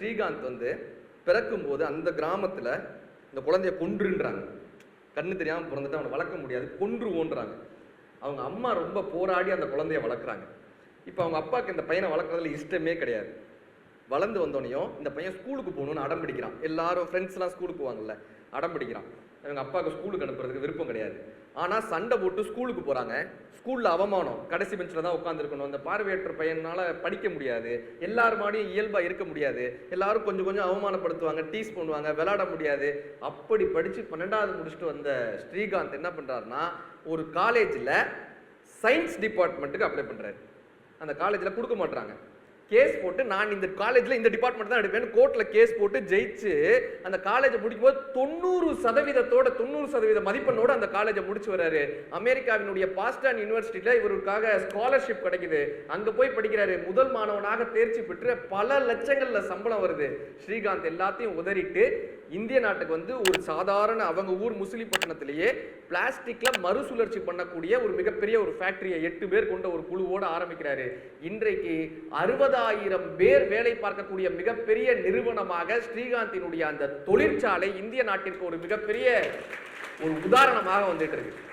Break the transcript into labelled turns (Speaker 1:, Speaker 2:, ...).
Speaker 1: ஸ்ரீகாந்த் வந்து பிறக்கும்போது அந்த கிராமத்தில் இந்த குழந்தைய கொன்றுன்றாங்க. கண்ணு தெரியாமல் பிறந்துட்டு அவனை வளர்க்க முடியாது கொன்றுவோன்றாங்க அவங்க அம்மா ரொம்ப போராடி அந்த குழந்தைய வளர்க்குறாங்க. இப்போ அவங்க அப்பாவுக்கு இந்த பையனை வளர்க்குறதுல இஷ்டமே கிடையாது. வளர்ந்து வந்தோடனையும் இந்த பையன் ஸ்கூலுக்கு போகணும்னு அடம் பிடிக்கிறான். எல்லாரும் ஃப்ரெண்ட்ஸ்லாம் ஸ்கூலுக்கு போவாங்கல்ல அடம் பிடிக்கிறான். இவங்க அப்பாவுக்கு ஸ்கூலுக்கு அனுப்புறதுக்கு விருப்பம் கிடையாது. ஆனால் சண்டை போட்டு ஸ்கூலுக்கு போகிறாங்க ஸ்கூலில் அவமானம். கடைசி பெஞ்சில் தான் உட்காந்துருக்கணும் அந்த பார்வையற்ற பையனால் படிக்க முடியாது. எல்லார் மாடியும் இயல்பாக இருக்க முடியாது. எல்லாரும் கொஞ்சம் கொஞ்சம் அவமானப்படுத்துவாங்க டீஸ் பண்ணுவாங்க விளையாட முடியாது. அப்படி படித்து பன்னெண்டாவது முடிச்சுட்டு வந்த ஸ்ரீகாந்த் என்ன பண்ணுறாருன்னா ஒரு காலேஜில் சயின்ஸ் டிபார்ட்மெண்ட்டுக்கு அப்ளை பண்ணுறாரு அந்த காலேஜில் கொடுக்க மாட்றாங்க. கேஸ் போட்டு நான் இந்த காலேஜில் இந்த டிபார்ட்மெண்ட் தான் எடுப்பேன் கோர்ட்டில் கேஸ் போட்டு ஜெயிச்சு அந்த காலேஜை முடிக்கும் போது தொண்ணூறு சதவீதத்தோட தொண்ணூறு சதவீத மதிப்பெண்ணோட அந்த காலேஜை முடிச்சு வர்றாரு. அமெரிக்காவினுடைய பாஸ்டான் யூனிவர்சிட்டியில் இவருக்காக ஸ்காலர்ஷிப் கிடைக்குது. அங்கே போய் படிக்கிறாரு. முதல் மாணவனாக தேர்ச்சி பெற்று பல லட்சங்களில் சம்பளம் வருது. ஸ்ரீகாந்த் எல்லாத்தையும் உதறிட்டு இந்திய நாட்டுக்கு வந்து ஒரு சாதாரண அவங்க ஊர் முசிலிப்பட்டினத்திலேயே பிளாஸ்டிக்ல மறுசுழற்சி பண்ணக்கூடிய ஒரு மிகப்பெரிய ஒரு ஃபேக்டரியை எட்டு பேர் கொண்ட ஒரு குழுவோடு ஆரம்பிக்கிறாரு. இன்றைக்கு அறுபது ஐம்பதாயிரம் பேர் வேலை பார்க்கக்கூடிய மிகப்பெரிய நிறுவனமாக ஸ்ரீகாந்தினுடைய அந்த தொழிற்சாலை இந்திய நாட்டிற்கு ஒரு மிகப்பெரிய ஒரு உதாரணமாக வந்துட்டு இருக்கு.